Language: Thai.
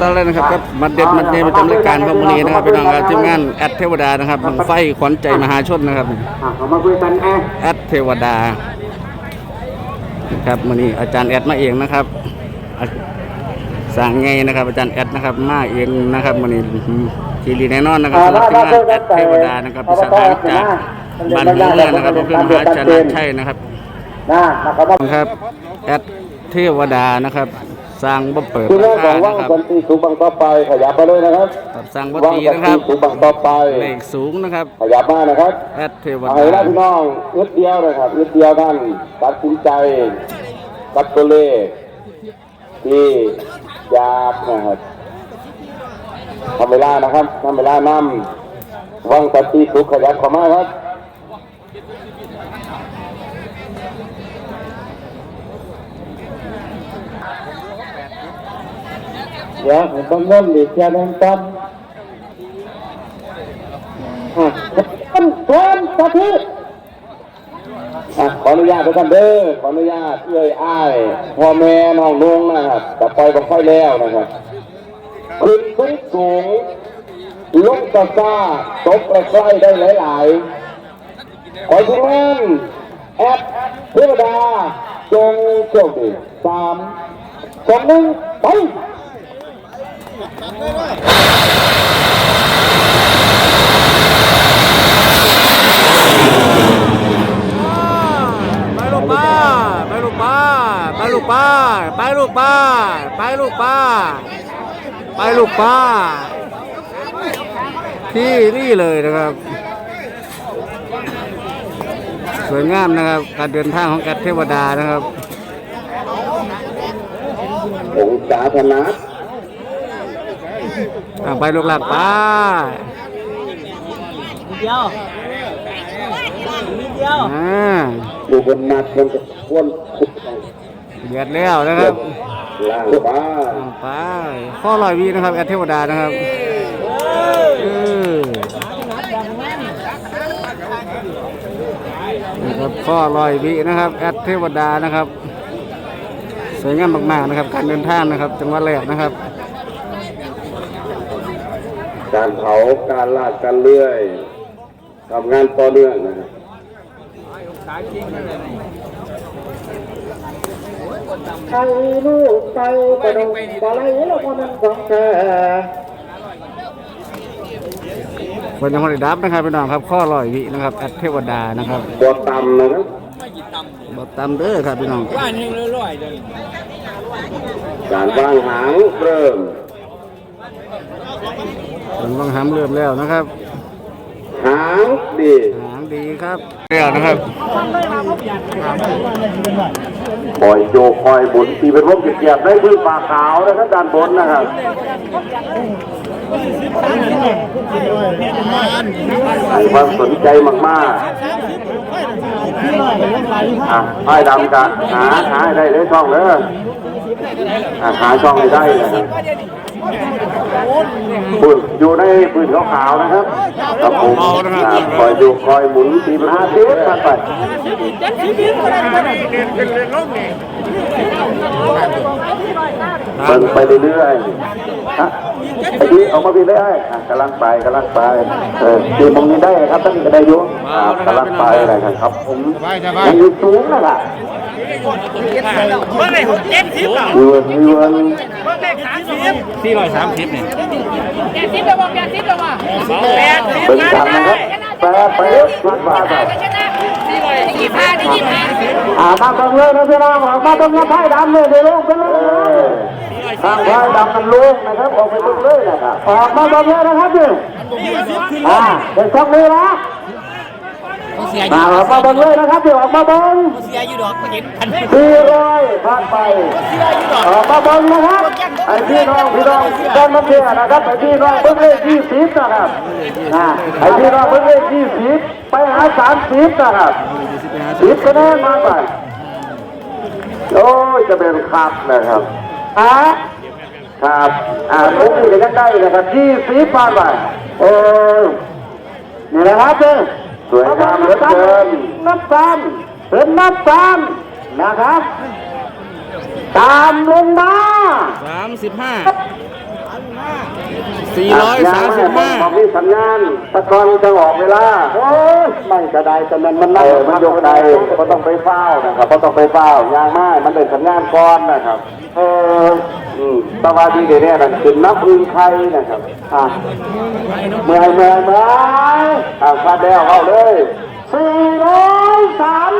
ตอนแรกนะครับก็มัดเด็ดมัดเนประจำรายการครับวันนี้นะครับพี่น้องครับทีมงานแอดเทวดานะครับบังไฟขวัญใจมหาชนนะครับอะเรามาคุยกันแอร์แอดเทวดาครับวันนี้อาจารย์แอดมาเองนะครับอะสั่งไงนะครับ อาจารย์แอดนะครับมาเองนะครับวันนี้ทีดีแน่นอนนะครับสำหรับทีมงานแอดเทวดานะครับพิสถานจากบ้านเมืองนะครับอำเภอมหาชนะชัยนะครับนะนะครับว่าครับแอดเทวดานะครับ สร้างบ่เปิดคือราเรื่องขคาองว่างนะครับคนตีสูงบังต่อไปขยับไปเลยนะครับครับสร้างบ่ว่างตีคนนะครับตีสูงบังต่อไปเลขสูงนะครับขยับมานะครับแอดเทวเอาดาให้ได้พี่น้องอึดเดียวนะครับอึดเดียวท่านตัดสินใจตัดตัวเลขที่ยากนะครับทำเวลานะครับทำเวลานำว่างคนตีสูงขยับเข้ามาครับ เดี๋ยวผมต้องเงินอีกแค่นั้นกันอะต้นต้นสาธิอะขออนุญาตทุกท่านเด้อขออนุญาตเอื้อยอ้ายพ่อแม่น้องลุงนะครับจะปล่อยบังค่อยแล้วนะครับขึ้นสูงสูงลงตะซ่าตกใกล้ได้หลายๆขอทุกท่านแอปเทวดา จงโชคดีสามสองหนึ่งไปไปลูกป้าไปลูกป้าไปลูกป้าไปลูกป้าไปลูกป้าไปลูกป้าที่นี่เลยนะครับ สวยงามนะครับ การเดินทางของแอดเทวดานะครับองศาธนะอะไปลูกหลักป้าเดียวนิดเดียวอ่าอยู่บนนัดบนกระพวนขุดเดือดแล้วนะครับล่างฟ้าอะไปข้อลอยวีนะครับแอดเทวดานะครับเออนี่ ครับข้อลอยวีนะครับ แอดเทวดานะครับ สวยงามมากๆนะครับ การเดินทางนะครับ จังหวัดแรกนะครับ การเผาการลาดการเลื่อยทำงานต่อเนื่องนะครับใครลูกไปกระดงบะไรแล้วคนนั้นของแท้คนยังไม่ได้ดับนะครับพี่น้องครับข้อลอยวีนะครับแอดเทวดานะครับบอต่ำนะครับบดตามเด้อครับพี่น้องบ้านยังร้อยๆเลยการวางหางเริ่มผมต้องหามเริ่มแล้วนะครับหางดีหางดีครับแล้วนะครับคอยโยกคอยบุนตีเป็นพวกเกียบได้พื้นปากขาวนะครับด้านบนนะครับให้ ความสนใจมากๆอะไอ้ดำกันหาหาได้เลยช่องเลยอะหาช่องให้ได้นะครับปุ่นอยู่ในปืนขาวๆนะครับครับผมคอยดูคอยหมุนตีเป็นห้าสิบผ่านไปเบิ่งไปเรื่อยๆ ไอ้ที่ออกมาพี่ได้อะกำลังไปกำลังไปเออตีมองนี้ได้ครับตั้งก็ได้อยุ่อ่ากำลังไปนะครับ ผมยังอยู่สูงนะล่ะเมื่อไหร่ผมเจ็ดสิบอะเยือนเยือนเมื่อไหร่สามสิบสี่ร้อยสามสิบเนี่ยแปดสิบแล้วบอกแปดสิบแล้วว่ะแปดสิบเป็นกันนะครับแปรไปมันว่าไปชนะยี่ห้าได้ยี่ห้าอ่ามาตรงเลยนะพี่น้องออกมาตรงนี้ไพ่ดำเลยเดี๋ยวลงไปเลเอย อทายดำมันลุกนะครับออกไปตรงเลยนะครับออกมาตรงนี้นะครับพี่อ่าเป็นช่องนี้นะอ่าออกมาตรงเลยนะครับพี่ออกมาตรงเสียอยู่ดอกเห็นพันสี่ร้อยผ่านไปออกมาตรงนะครับไอ้พี่น้องพี่น้องด้านมันเทียนะครับไอ้พี่น้องเพิ่งเลขยี่สิบนะครับอ่าไอ้พี่น้องเพิ่งเลขยี่สิบไปหาสามสิบนะครับสิบคะแนนมาไปโอ้ยจะเป็นคักนะครับอ่า ครับอ่าผมนี่ก็ยังได้นะครับยี่สิบผ่านไปเออนี่นะครับเด้อสวยงามเหลือเกินน้ำตาลเป็นน้ำตาลนะครับ ตามลงมาสามสิบห้า 435บอกมีสัญญาณตะกอนจะออกเวลาโอ้ยไม่กระไดแต่มันมันนั่งมันยกใดก็ต้องไปเฝ้านะครับก็ต้องไปเฝ้ายางไม้มันเป็นสัญญาณก้อนนะครับเอออืมตะวันดีเดี๋ยวนี้นั่นคือนับอึงไข่นะครับอะเมื่อยเมื่อยเมื่อยอะฟาดแล้วเอาเลยสี่ร้อยสาม